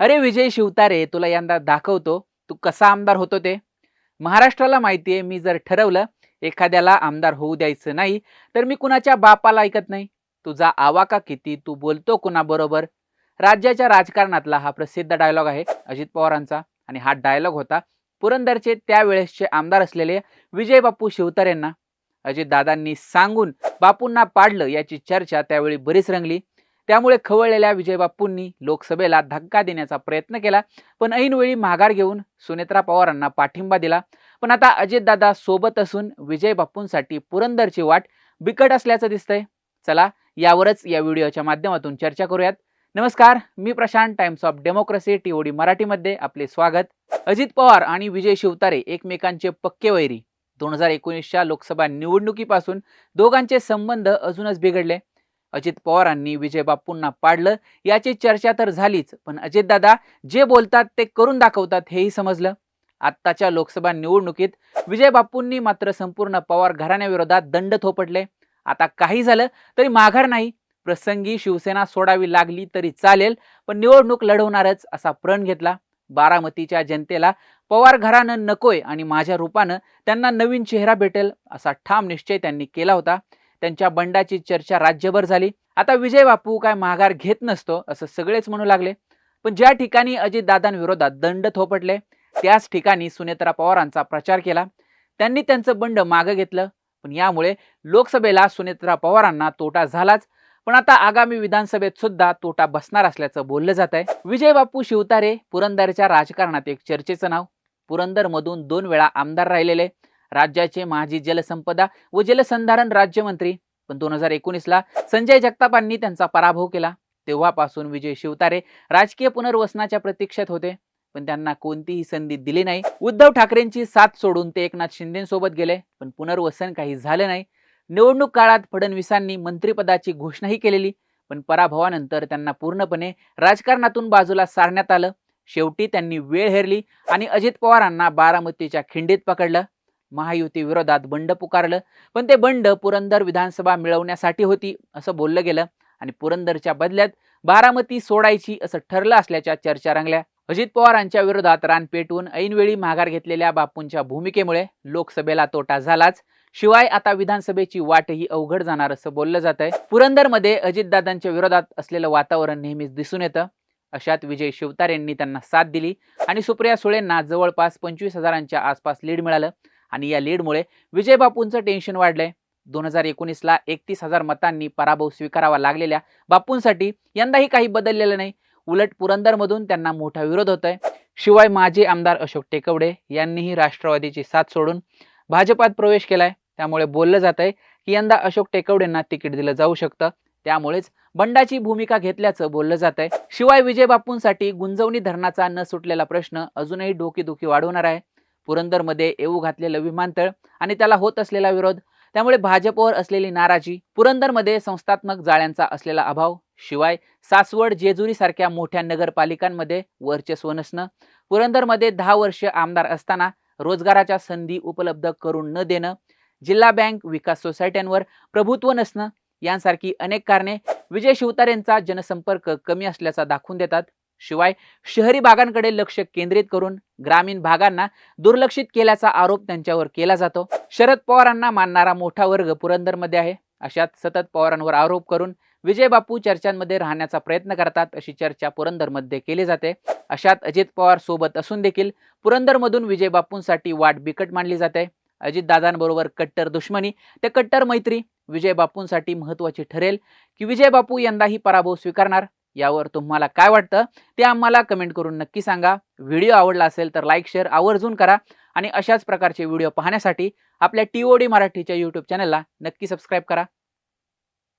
अरे विजय शिवतारे तुला यंदा दाखवतो. तू कसा आमदार होतो ते? महाराष्ट्राला माहिती आहे मी जर ठरवलं एखाद्याला आमदार होऊ द्यायचं नाही तर मी कुणाच्या बापाला ऐकत नाही. तुझा आवाका किती? तू बोलतो कुणाबरोबर? राज्याच्या राजकारणातला हा प्रसिद्ध डायलॉग आहे अजित पवारांचा. आणि हा डायलॉग होता पुरंदरचे त्यावेळेसचे आमदार असलेले विजय बापू शिवतारेंना अजितदादांनी सांगून बापूंना पाडलं याची चर्चा त्यावेळी बरीच रंगली. त्यामुळे खवळलेल्या विजयबाप्पूंनी लोकसभेला धक्का देण्याचा प्रयत्न केला. पण ऐनवेळी माघार घेऊन सुनेत्रा पवारांना पाठिंबा दिला. पण आता अजितदादा सोबत असून विजयबाप्पूंसाठी पुरंदरची वाट बिकट असल्याचं दिसतंय. चला यावरच या व्हिडिओच्या माध्यमातून चर्चा करूयात. नमस्कार मी Prashant Times of Democracy T O D मराठीमध्ये आपले स्वागत. अजित पवार आणि विजय शिवतारे एकमेकांचे पक्के वैरी. दोन हजार एकोणीसच्या लोकसभा निवडणुकीपासून दोघांचे संबंध अजूनच बिघडले. अजित पवारांनी विजयबापूंना पाडलं. याची चर्चा तर झालीच पण अजितदादा जे बोलतात ते करून दाखवतात हेही समजलं. आत्ताच्या लोकसभा निवडणुकीत विजयबापूंनी मात्र संपूर्ण पवार घराण्याविरोधात दंड थोपटले. आता काही झालं तरी माघार नाही. प्रसंगी शिवसेना सोडावी लागली तरी चालेल पण निवडणूक लढवणारच असा प्रण घेतला. बारामतीच्या जनतेला पवार घरानं नकोय आणि माझ्या रूपानं त्यांना नवीन चेहरा भेटेल असा ठाम निश्चय त्यांनी केला होता. त्यांच्या बंडाची चर्चा राज्यभर झाली. आता विजय बापू काय माघार घेत नसतो असं सगळेच म्हणू लागले. पण ज्या ठिकाणी अजितदादांविरोधात दंड थोपटले त्याच ठिकाणी सुनेत्रा पवारांचा प्रचार केला. त्यांनी त्यांचं बंड मागं घेतलं. पण यामुळे लोकसभेला सुनेत्रा पवारांना तोटा झालाच. पण आता आगामी विधानसभेत सुद्धा तोटा बसणार असल्याचं बोललं जात आहे विजय बापू शिवतारे पुरंदरच्या राजकारणात एक चर्चेचं नाव. पुरंदरमधून दोन वेळा आमदार राहिलेले. राज्याचे माजी जलसंपदा व जलसंधारण राज्यमंत्री. पण दोन हजार एकोणीसला संजय जगतापांनी त्यांचा पराभव केला. तेव्हापासून विजय शिवतारे राजकीय पुनर्वसनाच्या प्रतीक्षेत होते. पण त्यांना कोणतीही संधी दिली नाही. उद्धव ठाकरेंची साथ सोडून ते एकनाथ शिंदेसोबत गेले. पण पुनर्वसन काही झालं नाही. निवडणूक काळात फडणवीसांनी मंत्रिपदाची घोषणाही केलेली. पण पराभवानंतर त्यांना पूर्णपणे राजकारणातून बाजूला सारण्यात आलं. शेवटी त्यांनी वेळ हेरली आणि अजित पवारांना बारामतीच्या खिंडीत पकडलं. महायुती विरोधात बंड पुकारलं. पण ते बंड पुरंदर विधानसभा मिळवण्यासाठी होती असं बोललं गेलं. आणि पुरंदरच्या बदल्यात बारामती सोडायची असं ठरलं असल्याच्या चर्चा रंगल्या. अजित पवारांच्या विरोधात रान पेटवून ऐनवेळी माघार घेतलेल्या बापूंच्या भूमिकेमुळे लोकसभेला तोटा झालाच. शिवाय आता विधानसभेची वाटही अवघड जाणार असं बोललं जात आहे पुरंदरमध्ये अजितदादांच्या विरोधात असलेलं वातावरण नेहमीच दिसून येतं. अशात विजय शिवतार यांनी त्यांना साथ दिली. आणि सुप्रिया सुळेंना जवळपास पंचवीस हजारांच्या आसपास लीड मिळालं. आणि या लीडमुळे विजय बापूंचं टेन्शन वाढलंय. दोन हजार एकोणीसला एकतीस हजार मतांनी पराभव स्वीकारावा लागलेल्या बापूंसाठी यंदाही काही बदललेलं नाही. उलट पुरंदरमधून त्यांना मोठा विरोध होत आहे शिवाय माजी आमदार अशोक टेकवडे यांनीही राष्ट्रवादीची साथ सोडून भाजपात प्रवेश केलाय. त्यामुळे बोललं जात आहे की यंदा अशोक टेकवडेंना तिकीट दिलं जाऊ शकतं. त्यामुळेच बंडाची भूमिका घेतल्याचं बोललं जात आहे शिवाय विजय बापूंसाठी गुंजवणी धरणाचा न सुटलेला प्रश्न अजूनही डोकेदुखी वाढवणार आहे. पुरंदरमध्ये येऊ घातलेलं विमानतळ आणि त्याला होत असलेला विरोध. त्यामुळे भाजपवर असलेली नाराजी पुरंदरमध्ये संस्थात्मक जाळ्यांचा असलेला अभाव शिवाय सासवड जेजुरी सारख्या मोठ्या नगरपालिकांमध्ये वर्चस्व नसणं पुरंदरमध्ये दहा वर्ष आमदार असताना रोजगाराच्या संधी उपलब्ध करून न देणं जिल्हा बँक विकास सोसायट्यांवर प्रभुत्व नसणं यांसारखी अनेक कारणे विजय शिवतारेंचा जनसंपर्क कमी असल्याचा दाखवून देतात शिवाय शहरी भागांकडे लक्ष केंद्रित करून ग्रामीण भागांना दुर्लक्षित केल्याचा आरोप त्यांच्यावर केला जातो. शरद पवारांना मानणारा मोठा वर्ग पुरंदरमध्ये आहे. अशात सतत पवारांवर आरोप करून विजय बापू चर्चांमध्ये राहण्याचा प्रयत्न करतात अशी चर्चा पुरंदरमध्ये केली जाते. अशात अजित पवार सोबत असून देखील पुरंदरमधून विजय बापूंसाठी वाट बिकट मानली जाते. अजितदादांबरोबर कट्टर दुश्मनी ते कट्टर मैत्री विजय बापूंसाठी महत्वाची ठरेल की विजय बापू यंदाही पराभव स्वीकारणार? यावर तुम्हाला काय वाटतं ते आम्हाला कमेंट करून नक्की सांगा. व्हिडिओ आवडला असेल तर लाईक शेअर आवर्जून करा आणि अशाच प्रकारचे व्हिडिओ पाहण्यासाठी आपल्या टी ओ डी मराठीच्या यूट्यूब चॅनलला नक्की सबस्क्राईब करा.